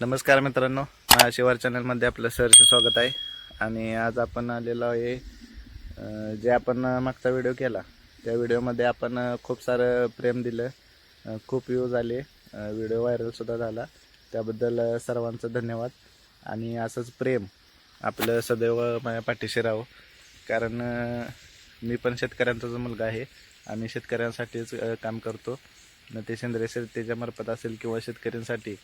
नमस्कार मित्रांनो. शिवार चॅनलमध्ये आपलं सरचं स्वागत आहे. आणि आज आपण आलेलो आहे जे आपण मागचा व्हिडिओ केला त्या व्हिडिओमध्ये आपण खूप सारं प्रेम दिलं. खूप व्ह्यूज आले. व्हिडिओ व्हायरलसुद्धा झाला. त्याबद्दल सर्वांचं धन्यवाद. आणि असंच प्रेम आपलं सदैव माझ्या पाठीशी राहो. कारण मी पण शेतकऱ्यांचाच मुलगा आहे आणि शेतकऱ्यांसाठीच काम करतो. न ते सेंद्रिय शेतीच्या मार्फत असेल किंवा शेतकऱ्यांसाठी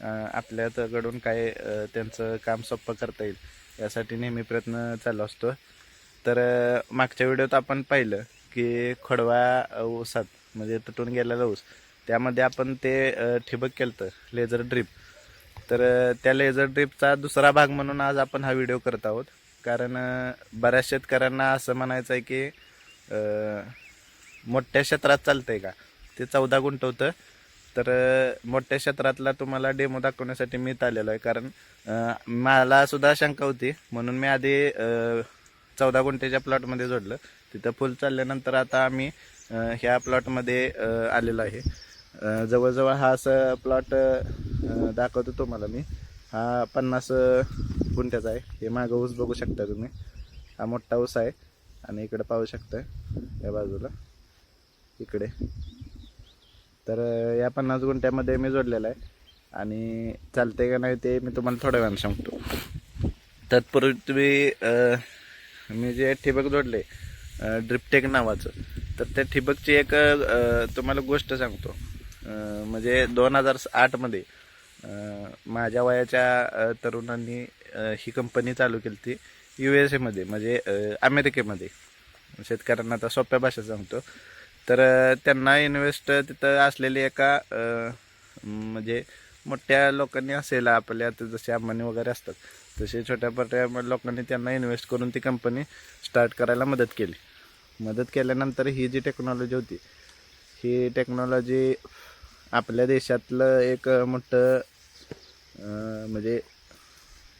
आपल्याकडून काय त्यांचं काम सोपं करता येईल यासाठी नेहमी प्रयत्न चालू असतो. तर मागच्या व्हिडिओत आपण पाहिलं की खोडवा ऊसात म्हणजे तुटून गेलेला ऊस त्यामध्ये आपण ते ठिबक केलं होतं लेझर ड्रीप. तर त्या लेझर ड्रीपचा दुसरा भाग म्हणून आज आपण हा व्हिडिओ करत आहोत. कारण बऱ्याच शेतकऱ्यांना असं म्हणायचं आहे की मोठ्या क्षेत्रात चालतंय का? ते चौदा गुंठवतं होतं. तर मोठ्या क्षेत्रातला तुम्हाला डेमो दाखवण्यासाठी मी आलेलो आहे. कारण मला सुद्धा शंका होती. म्हणून मी आधी चौदा गुंठेच्या प्लॉटमध्ये जोडलं. तिथं फुल चालल्यानंतर आता आम्ही ह्या प्लॉटमध्ये आलेलो आहे. जवळजवळ हा असं प्लॉट दाखवतो तुम्हाला मी. हा पन्नास गुंठ्याचा आहे. हे मागं ऊस बघू शकता तुम्ही. हा मोठा ऊस आहे. आणि इकडे पाहू शकता या बाजूला. इकडे. तर या पन्नास गुंठ्यामध्ये मी जोडलेला आहे. आणि चालते का नाही ते मी तुम्हाला थोड्या वेळानं सांगतो. तत्पूर्वी तुम्ही मी जे ठिबक जोडले ड्रिपटेक नावाचं तर त्या ठिबकची एक तुम्हाला गोष्ट सांगतो. म्हणजे दोन हजार आठमध्ये माझ्या वयाच्या तरुणांनी ही कंपनी चालू केली ती यू एस एमध्ये म्हणजे अमेरिकेमध्ये. शेतकऱ्यांना आता सोप्या भाषेत सांगतो. तर त्यांना इन्व्हेस्ट तिथं असलेली एका म्हणजे मोठ्या लोकांनी असेल आपल्या आता जसे अंबानी वगैरे असतात तसे छोट्या मोठ्या लोकांनी त्यांना इन्व्हेस्ट करून ती कंपनी स्टार्ट करायला मदत केली. मदत केल्यानंतर ही जी टेक्नॉलॉजी होती ही टेक्नॉलॉजी आपल्या देशातलं एक मोठं म्हणजे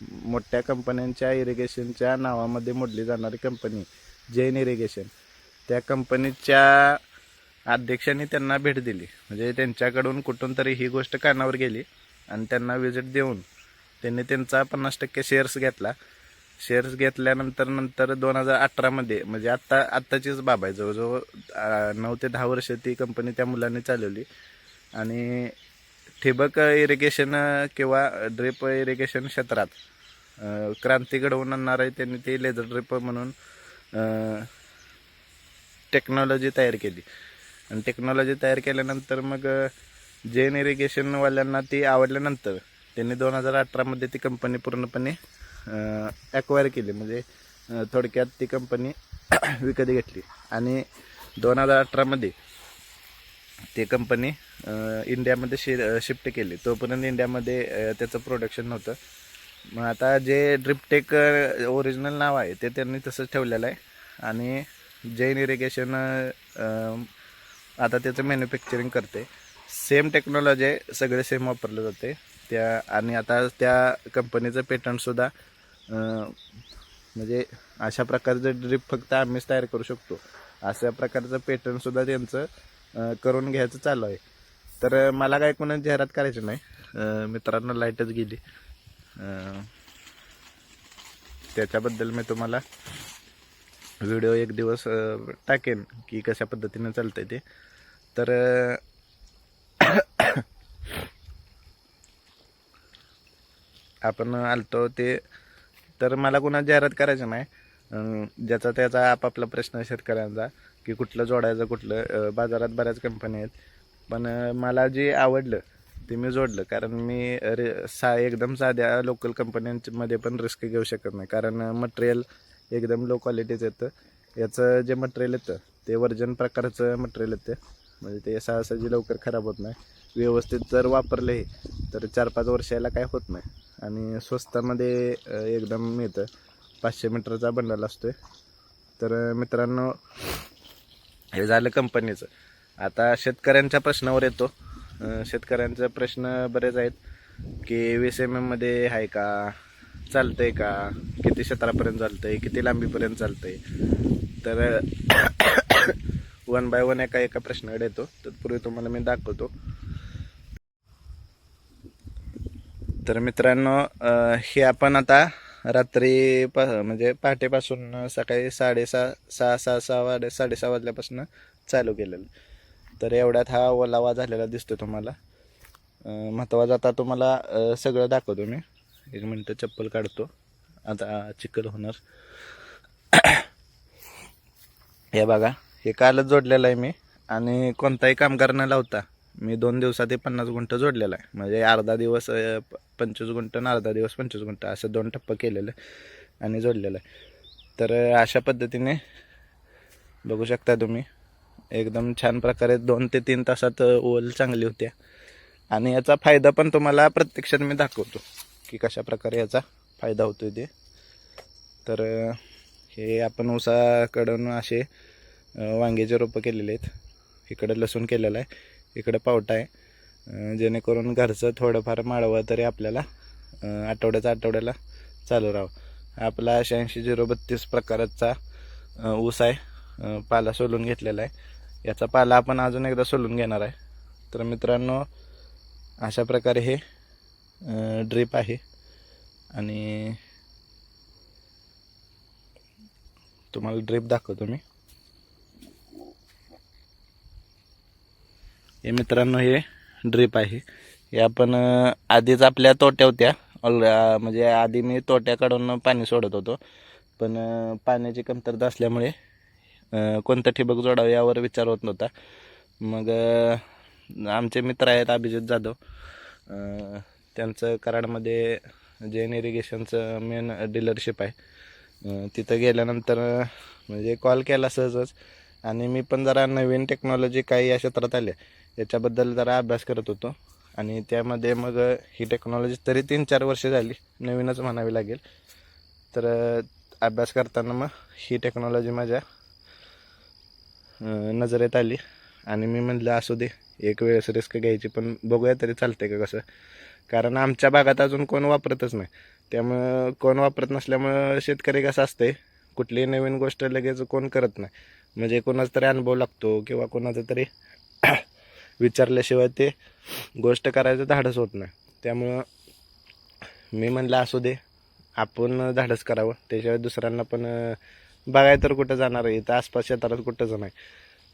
मोठ्या कंपन्यांच्या इरिगेशनच्या नावामध्ये मोडली जाणारी कंपनी जैन इरिगेशन त्या कंपनीच्या अध्यक्षांनी त्यांना भेट दिली. म्हणजे त्यांच्याकडून कुठून तरी ही गोष्ट कानावर गेली आणि त्यांना विजिट देऊन त्यांनी त्यांचा पन्नास टक्के शेअर्स घेतला. शेअर्स घेतल्यानंतर नंतर दोन हजार अठरामध्ये म्हणजे आत्ता आत्ताचीच बाब आहे. जवळजवळ नऊ ते दहा वर्ष ती कंपनी त्या मुलांनी चालवली. आणि ठिबक इरिगेशन किंवा ड्रिप इरिगेशन क्षेत्रात क्रांती घडवून आणणार आहे त्यांनी ते लेझर ड्रिप म्हणून टेक्नॉलॉजी तयार केली. आणि टेक्नॉलॉजी तयार केल्यानंतर मग जैन इरिगेशनवाल्यांना ती आवडल्यानंतर त्यांनी दोन हजार अठरामध्ये ती कंपनी पूर्णपणे ॲक्वायर केली. म्हणजे थोडक्यात ती कंपनी विकत घेतली. आणि दोन हजार अठरामध्ये ती कंपनी इंडियामध्ये शि शिफ्ट केली. तोपर्यंत इंडियामध्ये त्याचं प्रोडक्शन नव्हतं. मग आता जे ड्रिपटेक ओरिजिनल नाव आहे ते त्यांनी तसंच ठेवलेलं आहे. आणि जैन इरिगेशन आता त्याचं मॅन्युफॅक्चरिंग करते. सेम टेक्नॉलॉजी आहे सगळे सेम वापरलं जाते. त्या आणि आता त्या कंपनीचं पेटंटसुद्धा म्हणजे अशा प्रकारचं ड्रिप फक्त आम्हीच तयार करू शकतो. अशा प्रकारचं पेटंटसुद्धा त्यांचं करून घ्यायचं चालू आहे. तर मला काय कोणा जाहिरात करायची नाही. मित्रांनो लाईटच गेली. त्याच्याबद्दल मी तुम्हाला व्हिडिओ एक दिवस टाकेन की कशा पद्धतीने चालतंय ते. तर आपण आलतो ते तर मला कुणा जाहिरात करायचं नाही. ज्याचा त्याचा आपापला प्रश्न आहे शेतकऱ्यांचा की कुठलं जोडायचं कुठलं बाजारात बऱ्याच कंपन्या आहेत. पण मला जे आवडलं ते मी जोडलं. कारण मी रे सा एकदम साध्या लोकल कंपन्यांमध्ये पण रिस्क घेऊ शकत नाही. कारण मटेरियल एकदम लो क्वालिटीचं येतं. याचं जे मटेरियल येतं ते वर्जन प्रकारचं मटेरियल येतं. म्हणजे ते सहसाजी लवकर खराब होत नाही. व्यवस्थित जर वापरले तर चार पाच वर्षाला काय होत नाही. आणि स्वस्तामध्ये एकदम मिळतं पाचशे मीटरचा बंडल असतोय. तर मित्रांनो हे झालं कंपनीचं आता शेतकऱ्यांच्या प्रश्नावर येतो. शेतकऱ्यांचा प्रश्न बरेच आहेत. की वीस एम एममध्ये आहे का? चालतंय का? किती क्षेत्रापर्यंत चालतंय? किती लांबीपर्यंत चालतंय? तर वन बाय वन एका एका प्रश्नाकडे येतो. तत्पूर्वी तुम्हाला मी दाखवतो. तर मित्रांनो हे आपण आता रात्री प म्हणजे पहाटेपासून सकाळी साडेसहा सहा सहा सहा वाडे साडेसहा वाजल्यापासून चालू केलेलं. तर एवढ्यात हा ओलावा झालेला दिसतो तुम्हाला. महत्त्वाचा आता तुम्हाला सगळं दाखवतो मी. एक मिनटं चप्पल काढतो. आता चिखल होणार. हे बघा हे कालच जोडलेलं आहे मी आणि कोणताही कामगार न लावता मी दोन दिवसात हे पन्नास गुंठ जोडलेलं आहे. म्हणजे अर्धा दिवस प- पंचवीस गुंठ आणि अर्धा दिवस पंचवीस गुंठ असं दोन टप्पं केलेलं आहे आणि जोडलेलं आहे. तर अशा पद्धतीने बघू शकता तुम्ही एकदम छान प्रकारे दोन ते तीन तासात ओल चांगली होत्या. आणि याचा फायदा पण तुम्हाला प्रत्यक्षात मी दाखवतो. की कशा प्रकारे याचा फायदा होतो ते. तर हे आपण ऊसाकडून असे वांग्याचे रोपं केलेले आहेत. इकडं लसूण केलेलं आहे इकडं पावटा आहे. जेणेकरून घरचं थोडंफार माळवं तरी आपल्याला आठवड्याचा आठवड्याला चालू राहावं. आपला शहाऐंशी झिरो बत्तीस प्रकारचा ऊस आहे. पाला सोलून घेतलेला आहे. याचा पाला आपण अजून एकदा सोलून घेणार आहे. तर मित्रांनो अशा प्रकारे हे ड्रीप आहे. आणि तुम्हाला ड्रीप दाखवतो मी. हे मित्रांनो हे ड्रीप आहे. हे आपण आधीच आपल्या तोट्या होत्या. ऑल म्हणजे आधी मी तोट्याकडून पाणी सोडत होतो. पण पाण्याची कमतरता असल्यामुळे कोणतं ठिबक जोडावं यावर विचार होत नव्हता. मग आमचे मित्र आहेत अभिजित जाधव. त्यांचं कराडमध्ये जैन इरिगेशनचं मेन डीलरशिप आहे. तिथं गेल्यानंतर म्हणजे कॉल केला सहजच. आणि मी पण जरा नवीन टेक्नॉलॉजी काही या क्षेत्रात आल्या याच्याबद्दल जरा अभ्यास करत होतो. आणि त्यामध्ये मग ही टेक्नॉलॉजी तरी तीन चार वर्ष झाली. नवीनच म्हणावी लागेल. तर अभ्यास करताना मग ही टेक्नॉलॉजी माझ्या नजरेत आली. आणि मी म्हणलं असू दे एक वेळेस रिस्क घ्यायची पण बघूया तरी चालते का कसं. कारण आमच्या भागात अजून कोण वापरतच नाही. त्यामुळं कोण वापरत नसल्यामुळं शेतकरी कसं असते कुठलीही नवीन गोष्ट लगेच कोण करत नाही. म्हणजे कोणाचा तरी अनुभव लागतो किंवा कोणाचा तरी विचारल्याशिवाय ते गोष्ट करायचं धाडस होत नाही. त्यामुळं मी म्हणलं असू दे आपण धाडस करावं. त्याशिवाय दुसऱ्यांना पण बघाय तर कुठं जाणार आहे? इथं आसपास शेताला कुठंच नाही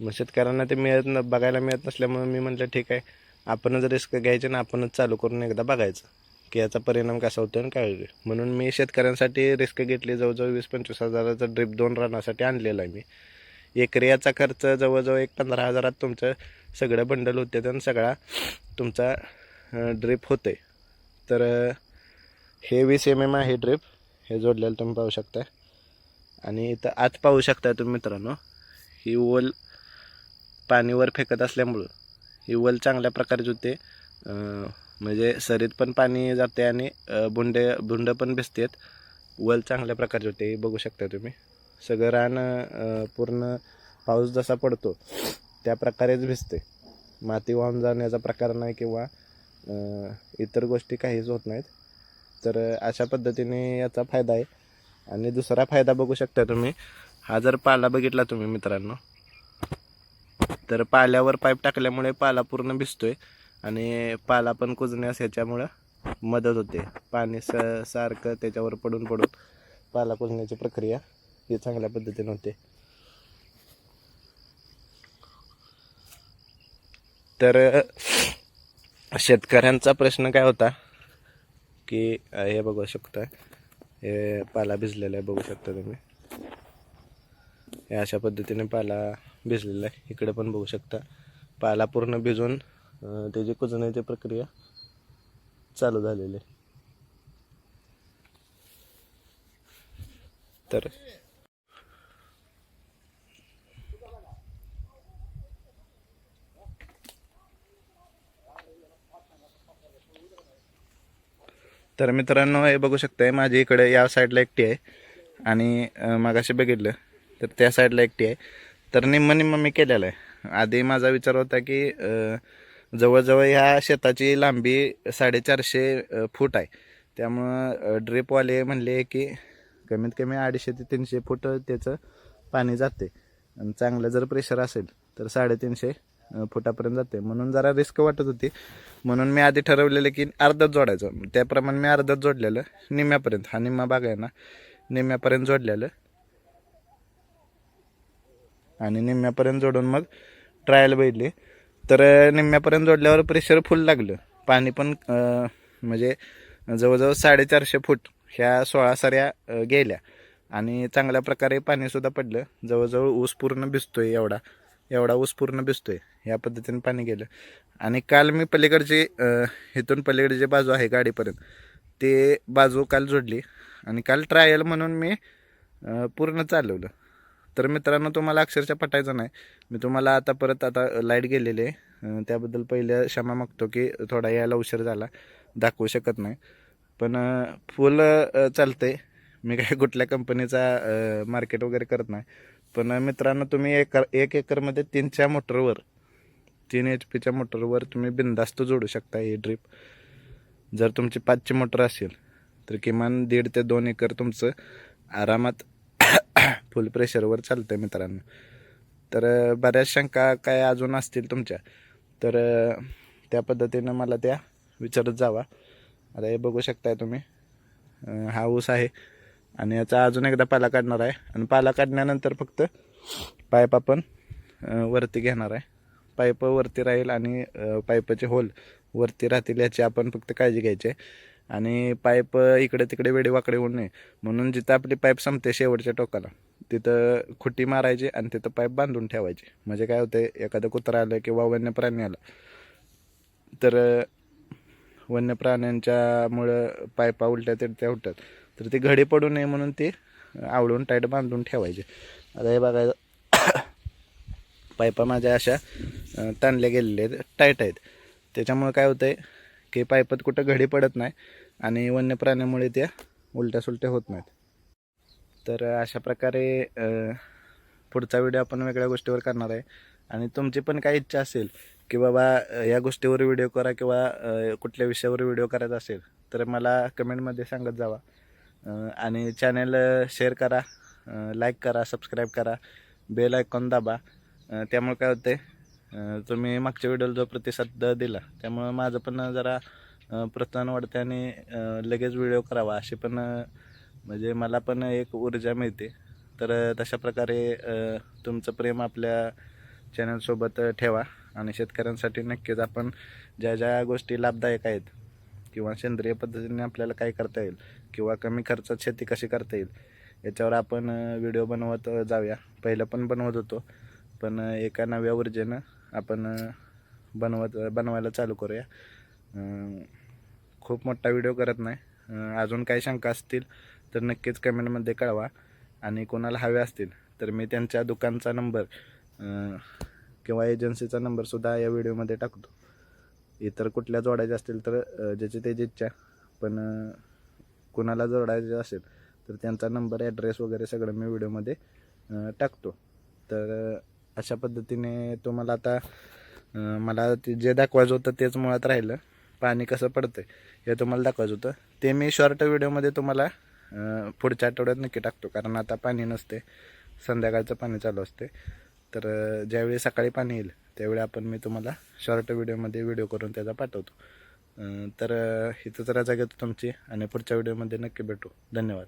मग शेतकऱ्यांना ते मिळत न बघायला मिळत नसल्यामुळे मी म्हटलं ठीक आहे. आपणच रिस्क घ्यायचे ना आपणच चालू करून एकदा बघायचं. की याचा परिणाम कसा होतो आणि काय होईल म्हणून मी शेतकऱ्यांसाठी रिस्क घेतली जवळजवळ वीस पंचवीस हजाराचा ड्रिप दोन रानासाठी आणलेला आहे मी. एकरी याचा खर्च जवळजवळ एक पंधरा हजारात तुमचं सगळं बंडल होते आणि सगळा तुमचा ड्रिप होते तर हे वीस एम एम आहे ड्रिप हे जोडलेलं तुम्ही पाहू शकता. आणि इथं आत पाहू शकता तुम्ही मित्रांनो ही ओल पाणीवर फेकत असल्यामुळं. ही वल चांगल्या प्रकारची होते म्हणजे सरीत पण पाणी जाते आणि बुंडे बुंड पण भिजतेत. वल चांगल्या प्रकारचे होते हे बघू शकता तुम्ही. सगळं रान पूर्ण पाऊस जसा पडतो त्या प्रकारेच भिजते. माती वाहून जाण्याचा प्रकार नाही किंवा इतर गोष्टी काहीच होत नाहीत. तर अशा पद्धतीने याचा फायदा आहे. आणि दुसरा फायदा बघू शकता तुम्ही हा जर पाला बघितला तुम्ही मित्रांनो तर पाल्यावर पाईप टाकल्यामुळे पाला पूर्ण भिजतोय आणि पाला पण कुजण्यास ह्याच्यामुळं मदत होते. पाणी स सारखं त्याच्यावर पडून पडून पाला कुजण्याची प्रक्रिया ही चांगल्या पद्धतीने होते. तर शेतकऱ्यांचा प्रश्न काय होता की हे बघू शकता. हे पाला भिजलेला आहे बघू शकता तुम्ही. हे अशा पद्धतीने पाला भिजलेला आहे. इकडे पण बघू शकता. पाला पूर्ण भिजून त्याची कुजण्याची प्रक्रिया चालू झालेली आहे. तर तर मित्रांनो हे बघू शकताय माझ्या इकडे या साईडला एकटी आहे. आणि मागाशी बघितलं तर त्या साईडला एकटी आहे. तर निम्म निम्म मी केलेलं आहे. आधी माझा विचार होता की जवळजवळ ह्या शेताची लांबी साडेचारशे फूट आहे. त्यामुळं ड्रिपवाले म्हणले की कमीत कमी अडीचशे ते तीनशे फूट त्याचं पाणी जाते आणि चांगलं जर प्रेशर असेल तर साडेतीनशे फुटापर्यंत जाते म्हणून जरा रिस्क वाटत होती. म्हणून मी आधी ठरवलेलं की अर्धच जोडायचं. त्याप्रमाणे मी अर्धच जोडलेलं निम्म्यापर्यंत. हा निम्मा बाग आहे ना निम्म्यापर्यंत जोडलेलं. आणि निम्म्यापर्यंत जोडून मग ट्रायल बघितली तर निम्म्यापर्यंत जोडल्यावर प्रेशर फुल लागलं. पाणी पण म्हणजे जवळजवळ साडेचारशे फूट ह्या सोळा साऱ्या गेल्या. आणि चांगल्या प्रकारे पाणीसुद्धा पडलं. जवळजवळ ऊस पूर्ण भिजतोय एवढा. एवढा ऊस पूर्ण भिजतोय. या पद्धतीने पाणी गेलं. आणि काल मी पलीकडची इथून पलीकडे जे बाजू आहे गाडीपर्यंत ते बाजू काल जोडली. आणि काल ट्रायल म्हणून मी पूर्ण चालवलं. तर मित्रांनो तुम्हाला अक्षरशः पटायचं नाही. मी तुम्हाला आता परत आता लाइट गेलेली आहे. त्याबद्दल पहिले क्षमा मागतो की थोडा यायला उशीर झाला. दाखवू शकत नाही. पण फुल चालते मी काही कुठल्या कंपनीचा मार्केट वगैरे करत नाही. पण मित्रांनो तुम्ही एकर एक एकरमध्ये तीनच्या मोटरवर तीन एच पीच्या मोटरवर तुम्ही बिनधास्त जोडू शकता ही ड्रीप जर तुमची पाचची मोटर असेल तर किमान दीड ते दोन एकर तुमचं आरामात फुल प्रेशरवर चालतं मित्रांनो. तर बऱ्याच शंका काय अजून असतील तुमच्या. तर त्या पद्धतीनं मला त्या विचारत जावा. आता हे बघू शकताय तुम्ही. हा ऊस आहे आणि याचा अजून एकदा पाला काढणार आहे. आणि पाला काढल्यानंतर फक्त पाईप आपण वरती घेणार आहे. पाईप वरती राहील आणि पाईपचे होल वरती राहतील याची आपण फक्त काळजी घ्यायची आहे. आणि पाईप इकडे तिकडे वेडेवाकडे होऊ नये. म्हणून जिथं आपली पाईप संपते शेवटच्या टोकाला. तिथं खुटी मारायची आणि तिथं पाईप बांधून ठेवायची. म्हणजे काय होतं एखादं कुत्रा आलं किंवा वन्य प्राणी आला तर वन्य प्राण्यांच्यामुळं पायपा उलट्या तिरत्या होतात. तर ते घडी पडू नये म्हणून ते आवळून टाईट बांधून ठेवायचे. आता हे बघायचं पायपा माझ्या अशा ताणल्या गेलेल्या आहेत टाईट आहेत. त्याच्यामुळं काय होतं आहे की पायपात कुठं घडी पडत नाही आणि वन्य प्राण्यामुळे त्या उलट्या सुलट्या होत नाहीत. तर अशा प्रकारे पुढचा व्हिडिओ आपण वेगळ्या गोष्टीवर करणार आहे. आणि तुमची पण काही इच्छा असेल की बाबा या गोष्टीवर व्हिडिओ करा किंवा कुठल्या विषयावर व्हिडिओ करायचा असेल तर मला कमेंटमध्ये सांगत जावा. आणि चॅनल शेअर करा लाईक करा सबस्क्राईब करा बेल आयकॉन दाबा. त्यामुळे काय होते तुम्ही मागच्या व्हिडिओला जो प्रतिसाद दिला त्यामुळं माझं पण जरा प्रोत्साहन वाढते आणि लगेच व्हिडिओ करावा अशी पण म्हणजे मला पण एक ऊर्जा मिळते. तर तशा प्रकारे तुमचं प्रेम आपल्या चॅनलसोबत ठेवा आणि शेतकऱ्यांसाठी नक्कीच आपण ज्या ज्या गोष्टी लाभदायक आहेत किंवा सेंद्रिय पद्धतीने आपल्याला काय करता येईल किंवा कमी खर्चात शेती कशी करता येईल याच्यावर आपण व्हिडिओ बनवत जाऊया. पहिलं पण बनवत होतो पण एका नव्या ऊर्जेनं आपण बनवत बनवायला चालू करूया. खूप मोठा व्हिडिओ करत नाही. अजून काही शंका असतील तर नक्कीच कमेंटमध्ये कळवा. आणि कोणाला हवे असतील तर मी त्यांच्या दुकानचा नंबर किंवा एजन्सीचा नंबरसुद्धा या व्हिडिओमध्ये टाकतो. इतर कुठल्या जोडायच्या असतील तर ज्याची त्याची इच्छा पण कुणाला जोडायचं असेल तर त्यांचा नंबर ॲड्रेस वगैरे सगळं मी व्हिडिओमध्ये टाकतो. तर अशा पद्धतीने तुम्हाला आता मला ते जे दाखवायचं होतं तेच मुळात राहिलं. पाणी कसं पडतं हे तुम्हाला दाखवायचं होतं. ते मी शॉर्ट व्हिडिओमध्ये तुम्हाला पुढच्या आठवड्यात नक्की टाकतो. कारण आता पाणी नसते. संध्याकाळचं पाणी चालू असते. तर ज्यावेळी सकाळी पाणी येईल त्यावेळी आपण मी तुम्हाला शॉर्ट व्हिडिओमध्ये व्हिडिओ करून त्याचा पाठवतो. तर अं, इथंच रजा घेतो तुमची आणि पुढच्या व्हिडिओमध्ये नक्की भेटू. धन्यवाद.